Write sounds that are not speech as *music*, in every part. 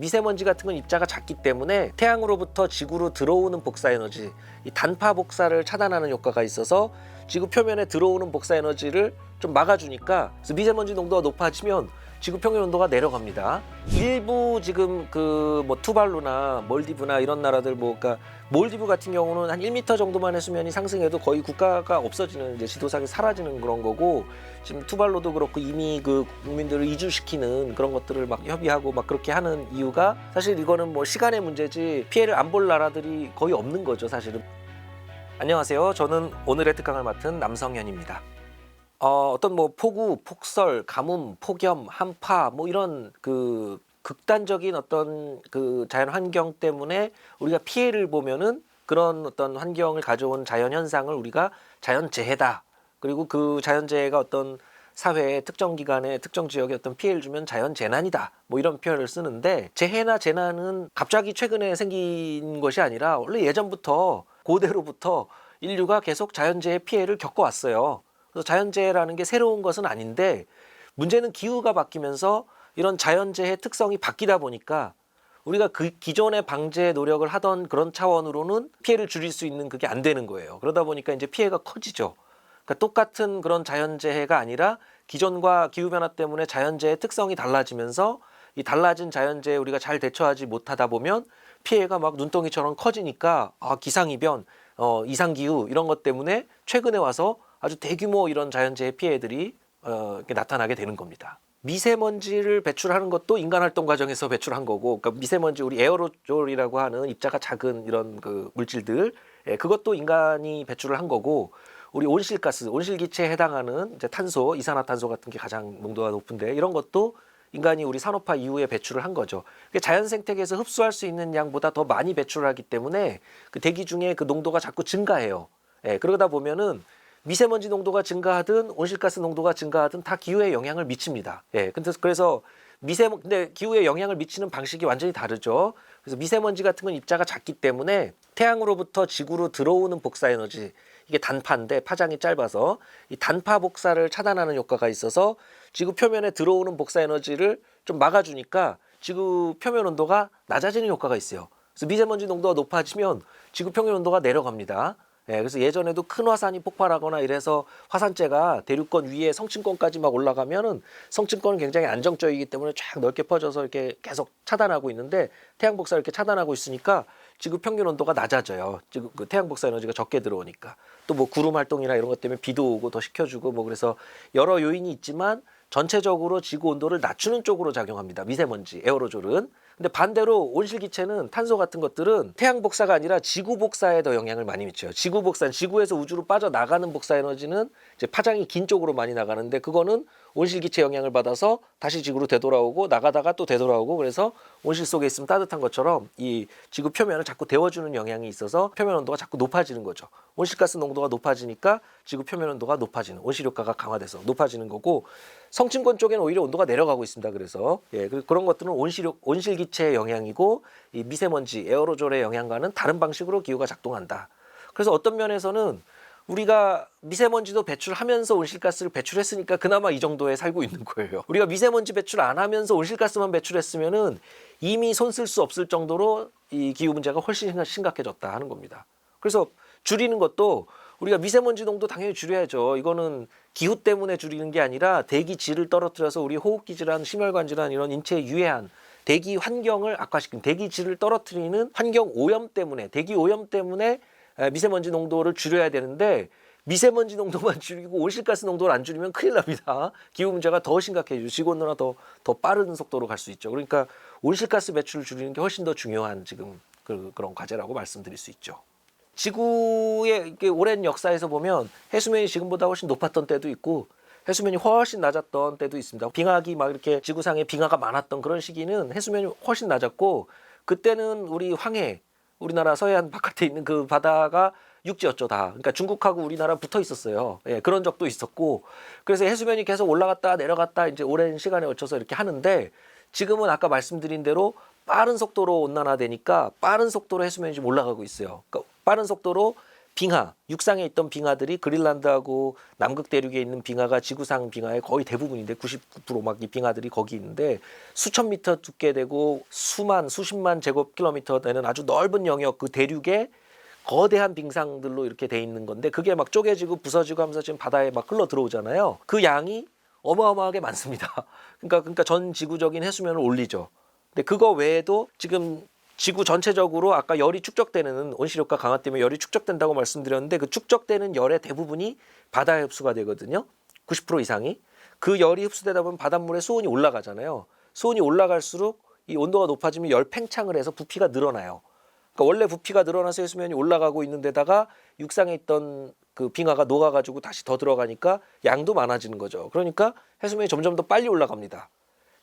미세먼지 같은 건 입자가 작기 때문에 태양으로부터 지구로 들어오는 복사 에너지, 이 단파 복사를 차단하는 효과가 있어서 지구 표면에 들어오는 복사 에너지를 좀 막아주니까 미세먼지 농도가 높아지면 지구 평균 온도가 내려갑니다. 일부 지금 그 뭐 투발루나 몰디브나 이런 나라들 뭐 그러니까 몰디브 같은 경우는 한 1m 정도만의 수면이 상승해도 거의 국가가 없어지는 이제 지도상에 사라지는 그런 거고 지금 투발루도 그렇고 이미 그 국민들을 이주시키는 그런 것들을 막 협의하고 막 그렇게 하는 이유가 사실 이거는 뭐 시간의 문제지 피해를 안 볼 나라들이 거의 없는 거죠 사실은. 안녕하세요. 저는 오늘의 특강을 맡은 남성현입니다. 어, 어떤 뭐 폭우, 폭설, 가뭄, 폭염, 한파 뭐 이런 그 극단적인 어떤 그 자연 환경 때문에 우리가 피해를 보면은 그런 어떤 환경을 가져온 자연 현상을 우리가 자연 재해다. 그리고 그 자연 재해가 어떤 사회의 특정 기간에 특정 지역에 어떤 피해를 주면 자연 재난이다. 뭐 이런 표현을 쓰는데 재해나 재난은 갑자기 최근에 생긴 것이 아니라 원래 예전부터 고대로부터 인류가 계속 자연재해 피해를 겪어왔어요. 그래서 자연재해라는 게 새로운 것은 아닌데 문제는 기후가 바뀌면서 이런 자연재해 특성이 바뀌다 보니까 우리가 그 기존의 방제 노력을 하던 그런 차원으로는 피해를 줄일 수 있는 그게 안 되는 거예요. 그러다 보니까 이제 피해가 커지죠. 그러니까 똑같은 그런 자연재해가 아니라 기존과 기후변화 때문에 자연재해 특성이 달라지면서 이 달라진 자연재해 우리가 잘 대처하지 못하다 보면 피해가 막 눈덩이처럼 커지니까 아, 기상이변, 어, 이상기후 이런 것 때문에 최근에 와서 아주 대규모 이런 자연재해 피해들이 어, 나타나게 되는 겁니다. 미세먼지를 배출하는 것도 인간 활동 과정에서 배출한 거고, 그러니까 미세먼지 우리 에어로졸이라고 하는 입자가 작은 이런 그 물질들, 예, 그것도 인간이 배출을 한 거고, 우리 온실가스, 온실기체에 해당하는 이제 탄소, 이산화탄소 같은 게 가장 농도가 높은데 이런 것도 인간이 우리 산업화 이후에 배출을 한 거죠. 자연 생태계에서 흡수할 수 있는 양보다 더 많이 배출을 하기 때문에 그 대기 중에 그 농도가 자꾸 증가해요. 예, 그러다 보면은 미세먼지 농도가 증가하든 온실가스 농도가 증가하든 다 기후에 영향을 미칩니다. 예, 근데 그래서 미세 근데 기후에 영향을 미치는 방식이 완전히 다르죠. 그래서 미세먼지 같은 건 입자가 작기 때문에 태양으로부터 지구로 들어오는 복사 에너지 이게 단파인데 파장이 짧아서 이 단파 복사를 차단하는 효과가 있어서 지구 표면에 들어오는 복사 에너지를 좀 막아주니까 지구 표면 온도가 낮아지는 효과가 있어요. 그래서 미세먼지 농도가 높아지면 지구 평균 온도가 내려갑니다. 예, 그래서 예전에도 큰 화산이 폭발하거나 이래서 화산재가 대륙권 위에 성층권까지 막 올라가면은 성층권은 굉장히 안정적이기 때문에 쫙 넓게 퍼져서 이렇게 계속 차단하고 있는데 태양 복사 이렇게 차단하고 있으니까 지구 평균 온도가 낮아져요. 지금 그 태양 복사 에너지가 적게 들어오니까 또 뭐 구름 활동이나 이런 것 때문에 비도 오고 더 식혀주고 뭐 그래서 여러 요인이 있지만 전체적으로 지구 온도를 낮추는 쪽으로 작용합니다. 미세먼지, 에어로졸은. 근데 반대로 온실기체는 탄소 같은 것들은 태양 복사가 아니라 지구 복사에 더 영향을 많이 미쳐요. 지구 복사, 지구에서 우주로 빠져 나가는 복사 에너지는 이제 파장이 긴 쪽으로 많이 나가는데 그거는 온실기체 영향을 받아서 다시 지구로 되돌아오고 나가다가 또 되돌아오고 그래서 온실 속에 있으면 따뜻한 것처럼 이 지구 표면을 자꾸 데워주는 영향이 있어서 표면 온도가 자꾸 높아지는 거죠. 온실가스 농도가 높아지니까 지구 표면 온도가 높아지는 온실 효과가 강화돼서 높아지는 거고 성층권 쪽에는 오히려 온도가 내려가고 있습니다. 그래서 예, 그- 그런 것들은 온실 온실기체의 영향이고 이 미세먼지 에어로졸의 영향과는 다른 방식으로 기후가 작동한다. 그래서 어떤 면에서는 우리가 미세먼지도 배출하면서 온실가스를 배출했으니까 그나마 이 정도에 살고 있는 거예요. 우리가 미세먼지 배출 안 하면서 온실가스만 배출했으면은 이미 손 쓸 수 없을 정도로 이 기후 문제가 훨씬 심각- 심각해졌다 하는 겁니다. 그래서 줄이는 것도 우리가 미세먼지 농도 당연히 줄여야죠. 이거는 기후 때문에 줄이는 게 아니라 대기 질을 떨어뜨려서 우리 호흡기 질환, 심혈관 질환 이런 인체에 유해한 대기 환경을 악화시키는 대기 질을 떨어뜨리는 환경 오염 때문에 대기 오염 때문에 에, 미세먼지 농도를 줄여야 되는데 미세먼지 농도만 *laughs* 줄이고 온실가스 농도를 안 줄이면 큰일 납니다. 기후 문제가 더 심각해지고 지구 온난화 더, 더 빠른 속도로 갈 수 있죠. 그러니까 온실가스 배출을 줄이는 게 훨씬 더 중요한 지금 그, 그런 과제라고 말씀드릴 수 있죠. 지구의 오랜 역사에서 보면 해수면이 지금보다 훨씬 높았던 때도 있고 해수면이 훨씬 낮았던 때도 있습니다. 빙하기 막 이렇게 지구상에 빙하가 많았던 그런 시기는 해수면이 훨씬 낮았고 그때는 우리 황해 우리나라 서해안 바깥에 있는 그 바다가 육지였죠 다. 그러니까 중국하고 우리나라 붙어 있었어요. 예, 그런 적도 있었고 그래서 해수면이 계속 올라갔다 내려갔다 이제 오랜 시간에 걸쳐서 이렇게 하는데 지금은 아까 말씀드린 대로 빠른 속도로 온난화되니까 빠른 속도로 해수면이 좀 올라가고 있어요. 그러니까 빠른 속도로 빙하, 육상에 있던 빙하들이 그린란드하고 남극 대륙에 있는 빙하가 지구상 빙하의 거의 대부분인데 99%막 이 빙하들이 거기 있는데 수천 미터 두께 되고 수만 수십만 제곱킬로미터 되는 아주 넓은 영역 그 대륙에 거대한 빙상들로 이렇게 돼 있는 건데 그게 막 쪼개지고 부서지고 하면서 지금 바다에 막 흘러 들어오잖아요. 그 양이 어마어마하게 많습니다. *laughs* 그러니까 그러니까 전 지구적인 해수면을 올리죠. 근데 그거 외에도 지금 지구 전체적으로 아까 열이 축적되는 온실효과 강화 때문에 열이 축적된다고 말씀드렸는데 그 축적되는 열의 대부분이 바다에 흡수가 되거든요. 90% 이상이 그 열이 흡수되다 보면 바닷물의 수온이 올라가잖아요. 수온이 올라갈수록 이 온도가 높아지면 열 팽창을 해서 부피가 늘어나요. 그러니까 원래 부피가 늘어나서 해수면이 올라가고 있는 데다가 육상에 있던 그 빙하가 녹아가지고 다시 더 들어가니까 양도 많아지는 거죠. 그러니까 해수면이 점점 더 빨리 올라갑니다.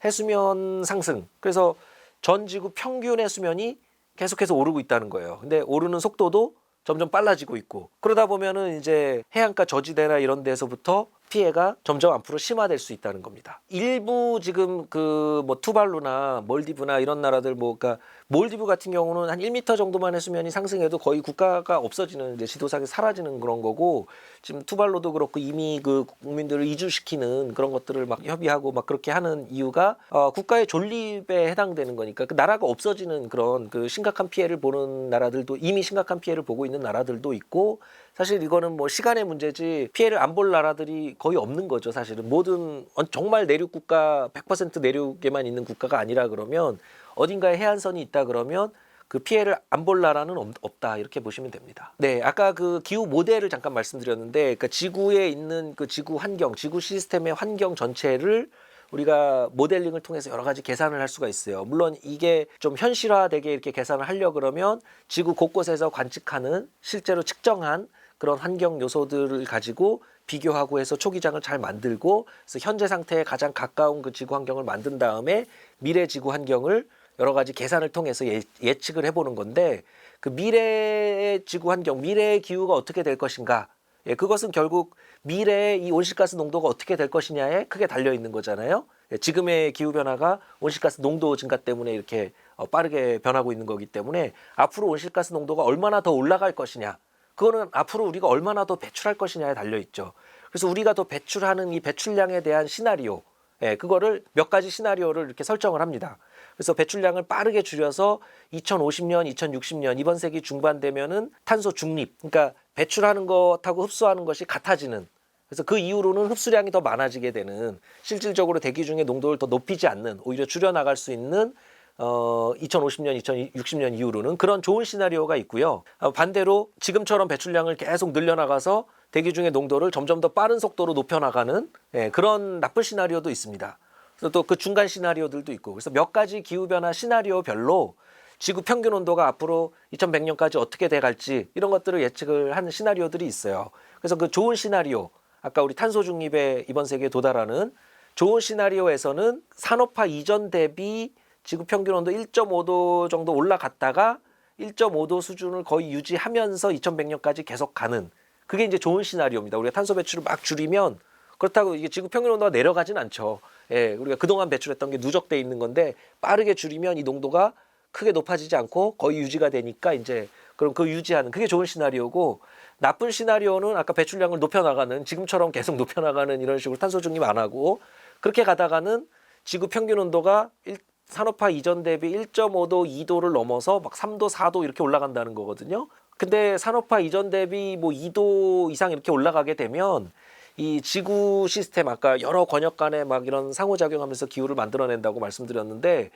해수면 상승. 그래서 전 지구 평균 해수면이 계속해서 오르고 있다는 거예요. 근데 오르는 속도도 점점 빨라지고 있고 그러다 보면은 이제 해안가 저지대나 이런 데서부터 피해가 점점 앞으로 심화될 수 있다는 겁니다. 일부 지금 그 뭐 투발루나 몰디브나 이런 나라들 뭐 그러니까 몰디브 같은 경우는 한 1m 정도만 해수면이 상승해도 거의 국가가 없어지는 이제 지도상에 사라지는 그런 거고 지금 투발루도 그렇고 이미 그 국민들을 이주시키는 그런 것들을 막 협의하고 막 그렇게 하는 이유가 어, 국가의 존립에 해당되는 거니까 그 나라가 없어지는 그런 그 심각한 피해를 보는 나라들도 이미 심각한 피해를 보고 있는 나라들도 있고 사실 이거는 뭐 시간의 문제지 피해를 안 볼 나라들이 거의 없는 거죠 사실은 모든 어, 정말 내륙 국가 100% 내륙에만 있는 국가가 아니라 그러면 어딘가에 해안선이 있다 그러면 그 피해를 안 볼 나라는 없- 없다 이렇게 보시면 됩니다. 네, 아까 그 기후 모델을 잠깐 말씀드렸는데, 그러니까 지구에 있는 그 지구 환경, 지구 시스템의 환경 전체를 우리가 모델링을 통해서 여러 가지 계산을 할 수가 있어요. 물론 이게 좀 현실화되게 이렇게 계산을 하려 그러면 지구 곳곳에서 관측하는 실제로 측정한 그런 환경 요소들을 가지고 비교하고 해서 초기장을 잘 만들고 그래서 현재 상태에 가장 가까운 그 지구 환경을 만든 다음에 미래 지구 환경을 여러 가지 계산을 통해서 예, 예측을 해보는 건데 그 미래의 지구 환경, 미래의 기후가 어떻게 될 것인가? 예, 그것은 결국 미래의 이 온실가스 농도가 어떻게 될 것이냐에 크게 달려 있는 거잖아요. 예, 지금의 기후 변화가 온실가스 농도 증가 때문에 이렇게 어, 빠르게 변하고 있는 거기 때문에 앞으로 온실가스 농도가 얼마나 더 올라갈 것이냐, 그거는 앞으로 우리가 얼마나 더 배출할 것이냐에 달려 있죠. 그래서 우리가 더 배출하는 이 배출량에 대한 시나리오, 예, 그거를 몇 가지 시나리오를 이렇게 설정을 합니다. 그래서 배출량을 빠르게 줄여서 2050년, 2060년 이번 세기 중반 되면은 탄소 중립, 그러니까 배출하는 것하고 흡수하는 것이 같아지는. 그래서 그 이후로는 흡수량이 더 많아지게 되는 실질적으로 대기 중의 농도를 더 높이지 않는 오히려 줄여 나갈 수 있는 어 2050년, 2060년 이후로는 그런 좋은 시나리오가 있고요. 어, 반대로 지금처럼 배출량을 계속 늘려나가서 대기 중의 농도를 점점 더 빠른 속도로 높여나가는 예, 그런 나쁜 시나리오도 있습니다. 그래서 또 그 중간 시나리오들도 있고 그래서 몇 가지 기후 변화 시나리오별로 지구 평균 온도가 앞으로 2100년까지 어떻게 돼 갈지 이런 것들을 예측을 하는 시나리오들이 있어요. 그래서 그 좋은 시나리오 아까 우리 탄소 중립에 이번 세기에 도달하는 좋은 시나리오에서는 산업화 이전 대비 지구 평균 온도 1.5도 정도 올라갔다가 1.5도 수준을 거의 유지하면서 2100년까지 계속 가는 그게 이제 좋은 시나리오입니다. 우리가 탄소 배출을 막 줄이면 그렇다고 이게 지구 평균 온도가 내려가진 않죠. 예, 우리가 그동안 배출했던 게 누적돼 있는 건데 빠르게 줄이면 이 농도가 크게 높아지지 않고 거의 유지가 되니까 이제 그럼 그 유지하는 그게 좋은 시나리오고 나쁜 시나리오는 아까 배출량을 높여 나가는 지금처럼 계속 높여 나가는 이런 식으로 탄소 중립 안 하고 그렇게 가다가는 지구 평균 온도가 일- 산업화 이전 대비 1.5도, 2도를 넘어서 막 3도, 4도 이렇게 올라간다는 거거든요. 근데 산업화 이전 대비 뭐 2도 이상 이렇게 올라가게 되면 이 지구 시스템 아까 여러 권역 간에 막 이런 상호작용하면서 기후를 만들어낸다고 말씀드렸는데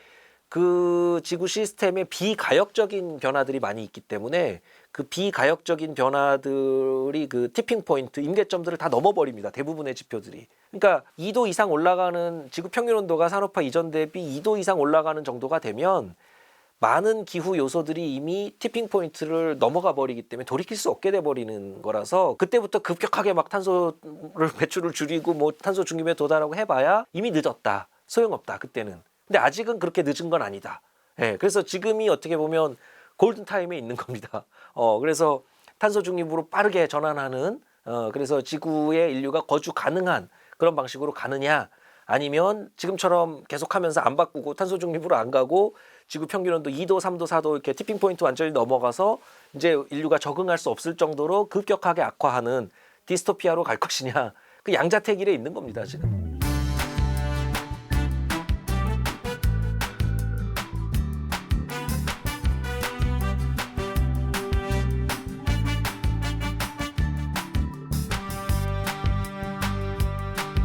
그 지구 시스템에 비가역적인 변화들이 많이 있기 때문에 그 비가역적인 변화들이 그 티핑 포인트 임계점들을 다 넘어버립니다. 대부분의 지표들이. 그러니까 2도 이상 올라가는 지구 평균 온도가 산업화 이전 대비 2도 이상 올라가는 정도가 되면 많은 기후 요소들이 이미 티핑 포인트를 넘어가 버리기 때문에 돌이킬 수 없게 돼 버리는 거라서 그때부터 급격하게 막 탄소를 배출을 줄이고 뭐 탄소 중립에 도달하고 해봐야 이미 늦었다. 소용없다 그때는. 근데 아직은 그렇게 늦은 건 아니다. 예 그래서 지금이 어떻게 보면 골든 타임에 있는 겁니다. 어 그래서 탄소 중립으로 빠르게 전환하는 어 그래서 지구의 인류가 거주 가능한 그런 방식으로 가느냐 아니면 지금처럼 계속하면서 안 바꾸고 탄소 중립으로 안 가고 지구 평균 온도 2도, 3도, 4도 이렇게 티핑 포인트 완전히 넘어가서 이제 인류가 적응할 수 없을 정도로 급격하게 악화하는 디스토피아로 갈 것이냐 그 양자택일에 있는 겁니다 지금.